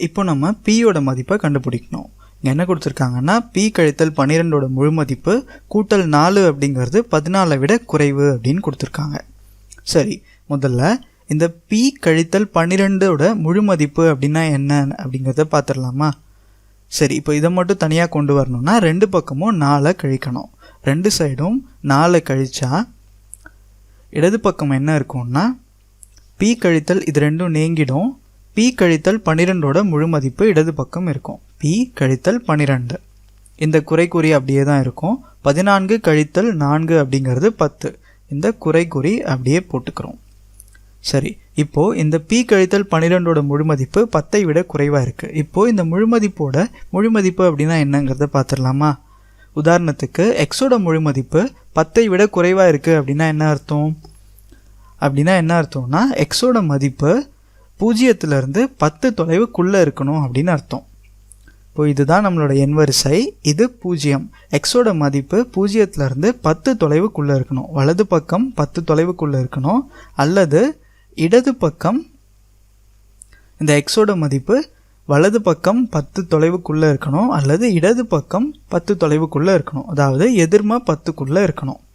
இப்போ நம்ம பியோட மதிப்பை கண்டுபிடிக்கணும். இங்கே என்ன கொடுத்துருக்காங்கன்னா பி கழித்தல் பன்னிரெண்டோட முழு மதிப்பு கூட்டல் நாலு அப்படிங்கிறது பதினாலை விட குறைவு அப்படின்னு கொடுத்துருக்காங்க. சரி முதல்ல இந்த பி கழித்தல் பன்னிரெண்டோட முழு மதிப்பு அப்படின்னா என்ன அப்படிங்கிறத பார்த்துடலாமா? சரி இப்போ இதை மட்டும் தனியாக கொண்டு வரணும்னா ரெண்டு பக்கமும் நாலை கழிக்கணும். ரெண்டு சைடும் நாலை கழிச்சா இடது பக்கம் என்ன இருக்கும்னா பி கழித்தல் இது ரெண்டும் நீங்கிடும். பி கழித்தல் பன்னிரெண்டோட முழு மதிப்பு இடது பக்கம் இருக்கும். பி கழித்தல் பன்னிரெண்டு இந்த குறைக்குறி அப்படியே தான் இருக்கும். பதினான்கு கழித்தல் நான்கு அப்படிங்கிறது பத்து. இந்த குறைக்குறி அப்படியே போட்டுக்கிறோம். சரி இப்போ இந்த பி கழித்தல் பன்னிரெண்டோட முழு மதிப்பு பத்தை விட குறைவாக இருக்குது இப்போ இந்த முழு மதிப்போட முழு மதிப்பு அப்படின்னா என்னங்கிறத பார்த்துடலாமா? உதாரணத்துக்கு எக்ஸோட முழு மதிப்பு பத்தை விட குறைவாக இருக்குது அப்படின்னா என்ன அர்த்தம்? அப்படின்னா என்ன அர்த்தம்னா எக்ஸோட மதிப்பு பூஜ்ஜியத்திலிருந்து பத்து தொலைவுக்குள்ளே இருக்கணும் அப்படின்னு அர்த்தம். இப்போ இதுதான் நம்மளோட எண் வரிசை. இது பூஜ்ஜியம். எக்ஸோட மதிப்பு பூஜ்ஜியத்திலிருந்து பத்து தொலைவுக்குள்ளே இருக்கணும். வலது பக்கம் பத்து தொலைவுக்குள்ளே இருக்கணும். அல்லது இடது பக்கம் இந்த எக்ஸோட மதிப்பு வலது பக்கம் பத்து தொலைவுக்குள்ளே இருக்கணும். அல்லது இடது பக்கம் பத்து தொலைவுக்குள்ளே இருக்கணும். அதாவது எதிர்ம பத்துக்குள்ளே இருக்கணும்.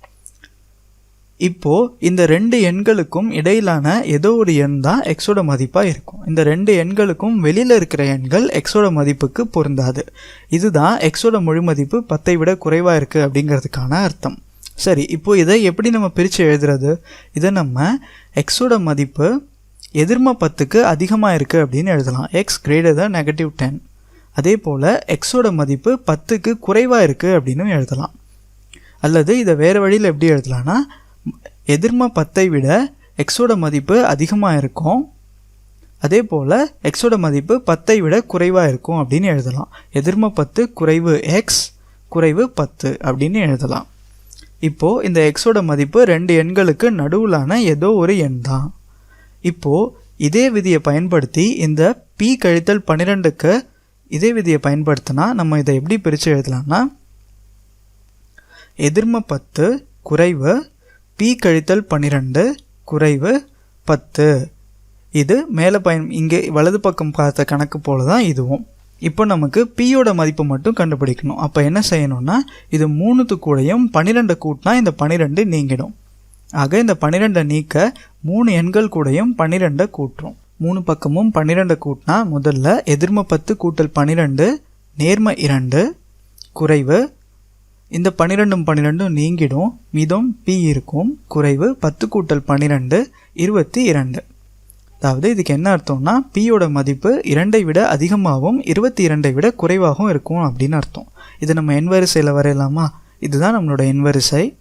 இப்போ இந்த ரெண்டு எண்களுக்கும் இடையிலான ஏதோ ஒரு எண் தான் எக்ஸோட மதிப்பாக இருக்கும். இந்த ரெண்டு எண்களுக்கும் வெளியில் இருக்கிற எண்கள் எக்ஸோட மதிப்புக்கு பொருந்தாது. இதுதான் எக்ஸோட முழு மதிப்பு பத்தை விட குறைவாக இருக்குது அப்படிங்கிறதுக்கான அர்த்தம். சரி இப்போ இதை எப்படி நம்ம பிரித்து எழுதுறது? இதை நம்ம எக்ஸோட மதிப்பு எதிர்ம பத்துக்கு அதிகமாக இருக்குது அப்படின்னு எழுதலாம். எக்ஸ் கிரேட்டர் தான் நெகட்டிவ் டென் அதே போல் எக்ஸோட மதிப்பு பத்துக்கு குறைவாக இருக்குது அப்படின்னு எழுதலாம். அல்லது இதை வேறு வழியில் எப்படி எழுதலாம்னா எதிர்ம பத்தை விட எக்ஸோட மதிப்பு அதிகமாக இருக்கும். அதே போல் எக்ஸோட மதிப்பு பத்தை விட குறைவாக இருக்கும் அப்படின்னு எழுதலாம். எதிர்ம பத்து குறைவு எக்ஸ் குறைவு பத்து அப்படின்னு எழுதலாம். இப்போது இந்த எக்ஸோட மதிப்பு ரெண்டு எண்களுக்கு நடுவிலான ஏதோ ஒரு எண் தான். இப்போது இதே விதியை பயன்படுத்தி இந்த பி கழித்தல் பன்னிரெண்டுக்கு இதே விதியை பயன்படுத்தினா நம்ம இதை எப்படி பிரித்து எழுதலாம்னா எதிர்ம பத்து குறைவு பி கழித்தல் பன்னிரெண்டு குறைவு பத்து. இது மேலே பயன் இங்கே வலது பக்கம் பார்த்த கணக்கு போல தான் இதுவும். இப்போ நமக்கு பியோட மதிப்பு மட்டும் கண்டுபிடிக்கணும். அப்போ என்ன செய்யணும்னா இது மூணுத்து கூடயும் பன்னிரெண்டு கூட்டினா இந்த பன்னிரெண்டு நீங்கிடும். ஆக இந்த பன்னிரெண்டை நீக்க மூணு எண்கள் கூடயும் பன்னிரெண்டை கூட்டுறோம். மூணு பக்கமும் பன்னிரெண்டை கூட்டினா முதல்ல எதிர்ம பத்து கூட்டல் பன்னிரெண்டு நேர்ம இரண்டு குறைவு இந்த பன்னிரெண்டும் பன்னிரெண்டும் நீங்கிடும். மீதம் பி இருக்கும். குறைவு பத்து கூட்டல் பன்னிரெண்டு இருபத்தி இரண்டு. அதாவது இதுக்கு என்ன அர்த்தம்னா பியோட மதிப்பு இரண்டை விட அதிகமாகவும் இருபத்தி இரண்டை விட குறைவாகவும் இருக்கும் அப்படின்னு அர்த்தம். இது நம்ம எண் வரிசையில் வரையலாமா? இதுதான் நம்மளோட எண் வரிசை.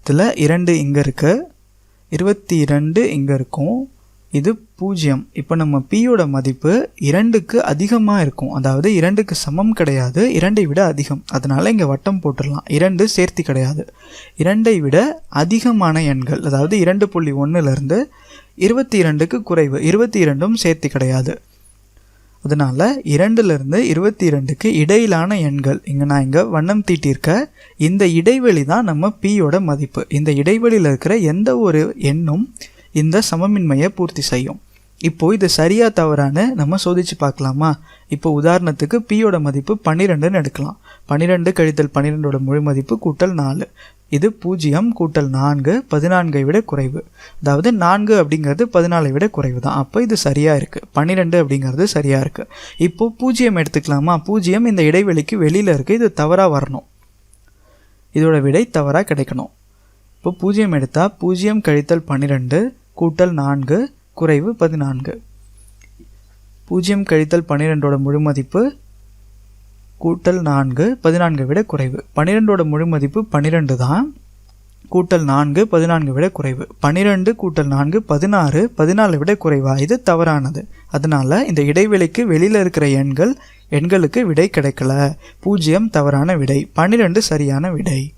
இதில் இரண்டு இங்கே இருக்குது இருபத்தி இரண்டு இங்கே இருக்கும். இது பூஜ்ஜியம் இப்போ நம்ம பியோட மதிப்பு இரண்டுக்கு அதிகமாக இருக்கும். அதாவது இரண்டுக்கு சமம் கிடையாது. இரண்டை விட அதிகம். அதனால் இங்கே வட்டம் போட்டுடலாம். இரண்டு சேர்த்தி கிடையாது. இரண்டை விட அதிகமான எண்கள் அதாவது இரண்டு புள்ளி ஒன்றுலேருந்து இருபத்தி இரண்டுக்கு குறைவு. இருபத்தி இரண்டும் சேர்த்தி கிடையாது. அதனால் இரண்டுலேருந்து இருபத்தி இரண்டுக்கு இடையிலான எண்கள். இங்கே நான் இங்கே வண்ணம் தீட்டியிருக்க இந்த இடைவெளி தான் நம்ம பியோட மதிப்பு. இந்த இடைவெளியில் இருக்கிற எந்த ஒரு எண்ணும் இந்த சமமின்மையை பூர்த்தி செய்யும். இப்போ இது சரியா தவறான்னு நம்ம சோதிச்சு பார்க்கலாமா? இப்போ உதாரணத்துக்கு பியோட மதிப்பு பன்னிரெண்டுன்னு எடுக்கலாம். பன்னிரெண்டு கழித்தல் பன்னிரெண்டோட முழு மதிப்பு கூட்டல் நாலு. இது பூஜ்ஜியம் கூட்டல் நான்கு பதினான்கை விட குறைவு. அதாவது நான்கு அப்படிங்கிறது பதினாலை விட குறைவு தான் அப்போ இது சரியாக இருக்குது பன்னிரெண்டு அப்படிங்கிறது சரியாக இருக்குது இப்போது பூஜ்ஜியம் எடுத்துக்கலாமா? பூஜ்ஜியம் இந்த இடைவெளிக்கு வெளியில் இருக்குது இது தவறாக வரணும். இதோட விடை தவறாக கிடைக்கணும். இப்போ பூஜ்ஜியம் எடுத்தால் பூஜ்ஜியம் கழித்தல் பன்னிரெண்டு கூட்டல் நான்கு குறைவு பதினான்கு. பூஜ்ஜியம் கழித்தல் பன்னிரெண்டோட முழு மதிப்பு கூட்டல் நான்கு பதினான்கை விட குறைவு. பன்னிரெண்டோட முழு மதிப்பு பன்னிரெண்டு தான். கூட்டல் நான்கு பதினான்கு விட குறைவு. பன்னிரெண்டு கூட்டல் நான்கு பதினாறு பதினாலு விட குறைவா? இது தவறானது. அதனால இந்த இடைவெளிக்கு வெளியில் இருக்கிற எண்கள் எண்களுக்கு விடை கிடைக்கல. பூஜ்ஜியம் தவறான விடை. பன்னிரெண்டு சரியான விடை.